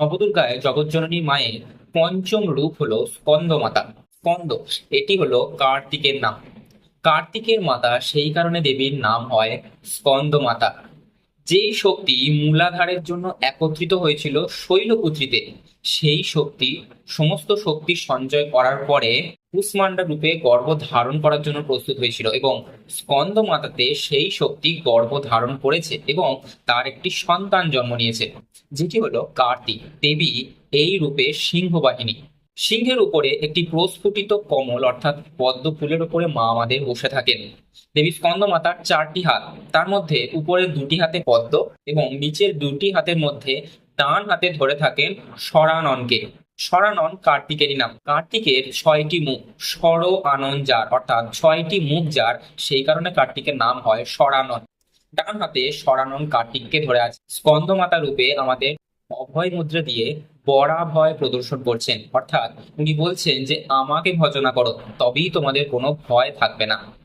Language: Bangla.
নবদুর্গায় জগজ্জননী মায়ের পঞ্চম রূপ হলো স্কন্দ মাতা স্কন্দ, এটি হলো কার্তিকের নাম। কার্তিকের মাতা সেই কারণে দেবীর নাম হয় স্কন্দ মাতা যেই শক্তি মূলাধারের জন্য একত্রিত হয়েছিল শৈলপুত্রীতে, সেই শক্তি, সমস্ত শক্তি সঞ্চয় করার পরে কুষ্মান্ডা রূপে গর্ভ ধারণ করার জন্য প্রস্তুত হয়েছিল এবং স্কন্দ মাতাতে সেই শক্তি গর্ভ ধারণ করেছে এবং তার একটি সন্তান জন্ম নিয়েছে, যেটি হলো কার্তিক। দেবী এই রূপে সিংহবাহিনী। সিংহের উপরে একটি প্রস্ফুটিত কমল, অর্থাৎ পদ্ম ফুলের উপরে মা আমাদের বসে থাকেন। দেবী স্কন্দ মাতার চারটি হাত, তার মধ্যে উপরের দুটি হাতে পদ্ম এবং নিচের দুটি হাতের মধ্যে ডান হাতে ধরে থাকেন সরাননকে সরানন কার্তিকেরই নাম। কার্তিকের ছয়টি মুখ সর আনন যার, অর্থাৎ ছয়টি মুখ যার, সেই কারণে কার্তিকের নাম হয় সরানন ডান হাতে সরানন কার্তিককে ধরে আছে। স্কন্দ মাতা রূপে আমাদের অভয় মুদ্রা দিয়ে বরাভয় প্রদর্শন করছেন। অর্থাৎ উনি বলছেন যে, আমাকে ভজনা করো, তবেই তোমাদের কোনো ভয় থাকবে না।